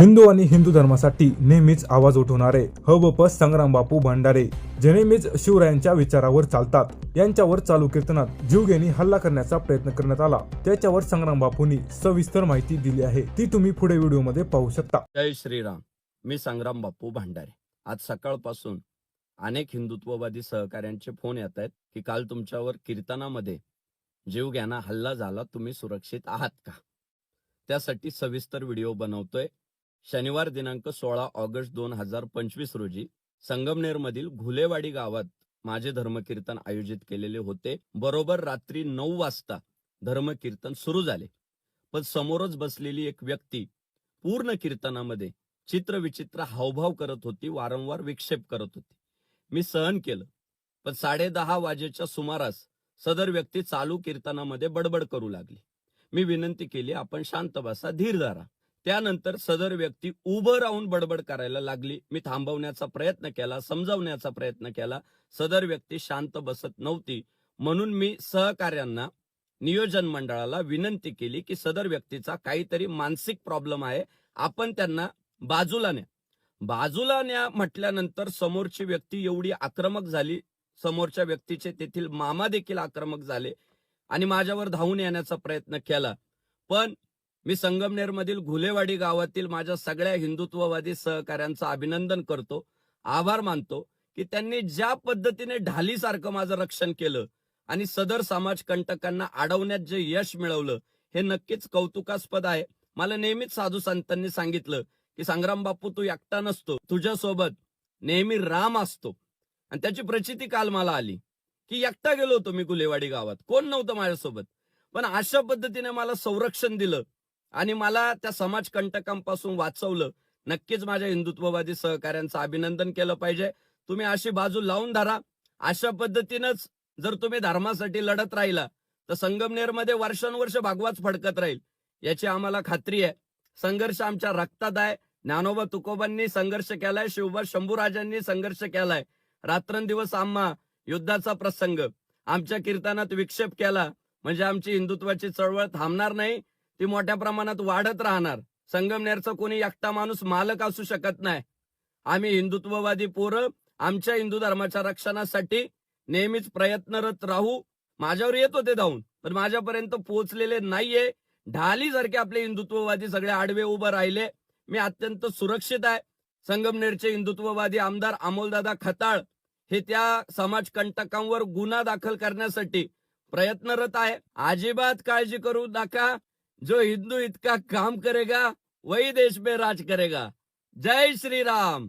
हिंदू आणि हिंदू धर्मासाठी नेहमीच आवाज उठवणारे ह बा प संग्राम बापू भंडारे जे नेहमीच शिवरायांच्या विचारावर चालतात. यांच्यावर चालू कीर्तनात जीवघेणी हल्ला करण्याचा प्रयत्न करण्यात आला. त्याच्यावर संग्राम बापूंनी सविस्तर माहिती दिली आहे. ती तुम्ही पुढे व्हिडिओमध्ये पाहू शकता. जय श्रीराम. मी संग्राम बापू भांडारे. आज सकाळपासून अनेक हिंदुत्ववादी सहकाऱ्यांचे फोन येत आहेत की काल तुमच्यावर कीर्तनामध्ये जीवघ्याना हल्ला झाला तुम्ही सुरक्षित आहात का? त्यासाठी सविस्तर व्हिडिओ बनवतोय. शनिवार दिनांक सोळा ऑगस्ट दोन हजार पंचवीस रोजी संगमनेर मधील घुलेवाडी गावात माझे धर्मकीर्तन आयोजित केलेले होते. बरोबर रात्री नऊ वाजता धर्मकीर्तन सुरू झाले. पण समोरच बसलेली एक व्यक्ती पूर्ण कीर्तनामध्ये चित्रविचित्र हावभाव करत होती वारंवार विक्षेप करत होती. मी सहन केलं. पण साडे दहा वाजेच्या सुमारास सदर व्यक्ती चालू कीर्तनामध्ये बडबड करू लागली. मी विनंती केली आपण शांत बसा धीर धरा. त्यानंतर सदर व्यक्ती उभं राहून बडबड करायला लागली. मी थांबवण्याचा प्रयत्न केला समजावण्याचा प्रयत्न केला. सदर व्यक्ती शांत बसत नव्हती. म्हणून मी सहकार्यांना नियोजन मंडळाला विनंती केली की सदर व्यक्तीचा काहीतरी मानसिक प्रॉब्लेम आहे आपण त्यांना बाजूला न्या. बाजूला न्या म्हटल्यानंतर समोरची व्यक्ती एवढी आक्रमक झाली समोरच्या व्यक्तीचे तेथील मामा देखील आक्रमक झाले आणि माझ्यावर धावून येण्याचा प्रयत्न केला. पण मी संगमनेर मधील घुलेवाडी गावातील माझ्या सगळ्या हिंदुत्ववादी सहकाऱ्यांचं अभिनंदन करतो आभार मानतो की त्यांनी ज्या पद्धतीने ढालीसारखं माझं रक्षण केलं आणि सदर समाज कंटकांना अडवण्यात जे यश मिळवलं हे नक्कीच कौतुकास्पद आहे. मला नेहमीच साधू संतांनी सांगितलं की संग्राम बापू तू एकटा नसतो. तुझ्यासोबत नेहमी राम असतो. आणि त्याची प्रचिती काल मला आली की एकटा गेलो होतो मी गुलेवाडी गावात. कोण नव्हतं माझ्यासोबत? पण अशा पद्धतीने मला संरक्षण दिलं आणि मला त्या समाज कंटकांपासून वाचवलं. नक्कीच माझ्या हिंदुत्ववादी सहकाऱ्यांचं अभिनंदन केलं पाहिजे. तुम्ही अशी बाजू लावून धरा. अशा पद्धतीनंच जर तुम्ही धर्मासाठी लढत राहिला तर संगमनेरमध्ये वर्षानुवर्ष भागवाच फडकत राहील. याची आम्हाला खात्री आहे. संघर्ष आमच्या रक्तात आहे. ज्ञानोबा तुकोबांनी संघर्ष केलाय शिवबा शंभूराजांनी संघर्ष केलाय. रात्रंदिवस आम्हा युद्धाचा प्रसंग. आमच्या कीर्तनात विक्षेप केला. म्हणजे आमची हिंदुत्वाची चळवळ थांबणार नाही ती मोठ्या प्रमाणात वाढत राहणार. संगमनेरचा कोणी एकटा माणूस मालक असू शकत नाही. आम्ही हिंदुत्ववादी पोरं आमच्या हिंदू धर्माच्या रक्षणासाठी नेहमीच प्रयत्नरत राहू. माझ्यावर येत होते धावून पण माझ्यापर्यंत पोहोचलेले नाहीये. ढाली सारखे आपले हिंदुत्ववादी सगळे आडवे उभं राहिले. मी अत्यंत सुरक्षित आहे. संगमनेरचे हिंदुत्ववादी आमदार अमोलदादा खताळ हे त्या समाजकंटकांवर गुन्हा दाखल करण्यासाठी प्रयत्नरत आहे. अजिबात काळजी करू नका. जो हिंदू इतका काम करेगा वही देश में राज करेगा. जय श्रीराम.